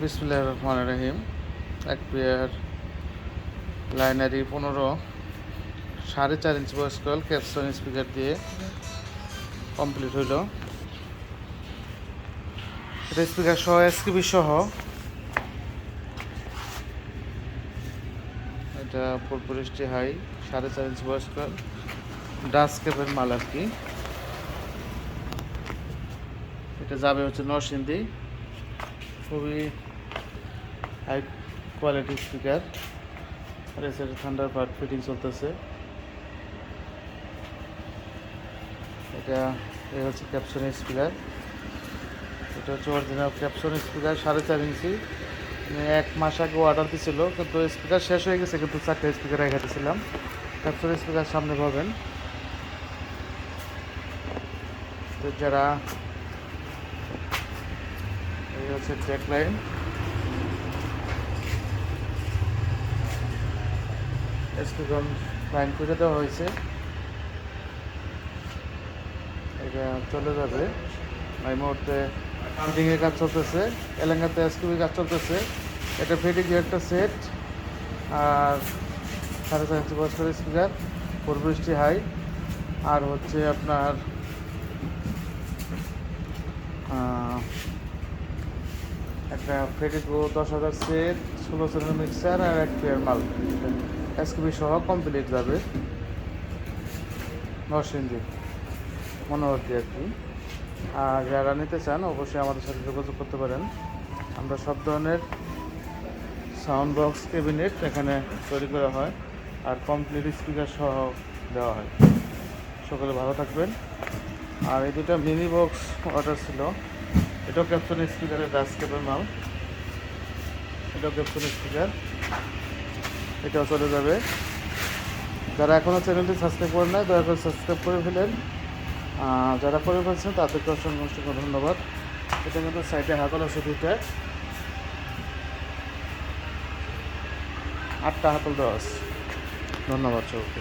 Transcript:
বিসমুল্লাহ রহমান রহিম। এক পেয়ার লাইনারি পনেরো, সাড়ে চার ইঞ্চি বয়স্কল ক্যাপসন স্পিকার দিয়ে কমপ্লিট হইল। এটা স্পিকার সহ এসকিবি সহ। এটা পুরপুরিশটি হাই সাড়ে চার ইঞ্চি বয়স্কল ডাস ক্যাপের মাল আর কি। এটা যাবে হচ্ছে নরসিংদী। খুবই হাই কোয়ালিটি স্পিকার। আর এসে ঠান্ডার পার্ট ফিটিং চলতেছে। এটা, এই হচ্ছে ক্যাপসন স্পিকার। এটা হচ্ছে অরিজিনাল ক্যাপসন স্পিকার, সাড়ে চার ইঞ্চি। এক মাস আগে অর্ডার দিছিল, কিন্তু স্পিকার শেষ হয়ে গেছে, কিন্তু চারটে স্পিকার রেখে দিয়েছিলাম ক্যাপসন স্পিকার সামনে পাবেন। তো যারা, এই হচ্ছে ট্র্যাক লাইন স্পিকার লাইন করে দেওয়া হয়েছে। এটা চলে যাবে। এই মুহূর্তে ফিটিংয়ের কাজ চলতেছে। এলাকাতে এসকিবি কাজ চলতেছে। এটা ফিটিং একটা সেট আর সাড়ে চার ইঞ্চি বয়স্ক স্পিকার পূর্বৃষ্টি হাই আর হচ্ছে আপনার একটা ফেডিকো দশ হাজার সেট ষোলো সেটের মিক্সার আর এক পেয়ার মাল এসকিবি সহ কমপ্লিট যাবে। নরসিংদী, মনোহরদি আর কি। আর যারা নিতে চান, অবশ্যই আমাদের সাথে যোগাযোগ করতে পারেন। আমরা সব ধরনের সাউন্ড বক্স ক্যাবিনেট এখানে তৈরি করা হয় আর কমপ্লিট স্পিকার সহ দেওয়া হয়। সকলে ভালো থাকবেন। আর এই দুটা মিনি বক্স অর্ডার ছিল, এটাও ক্যাপসন স্পিকারের ডাস ক্যাপের মাল এটাও ক্যাপসন স্পিকার এটাও চলে যাবে। যারা এখনও চ্যানেলটি সাবস্ক্রাইব করেন নাই, দয়া করে সাবস্ক্রাইব করে ফেলেন। যারা করে ফেলছেন, তাদেরকে অসংখ্য অসংখ্য ধন্যবাদ। এটা কিন্তু সাইডে হাতল আছে দুইটা। আটটা হাতল দেওয়া আছে। ধন্যবাদ সবাইকে।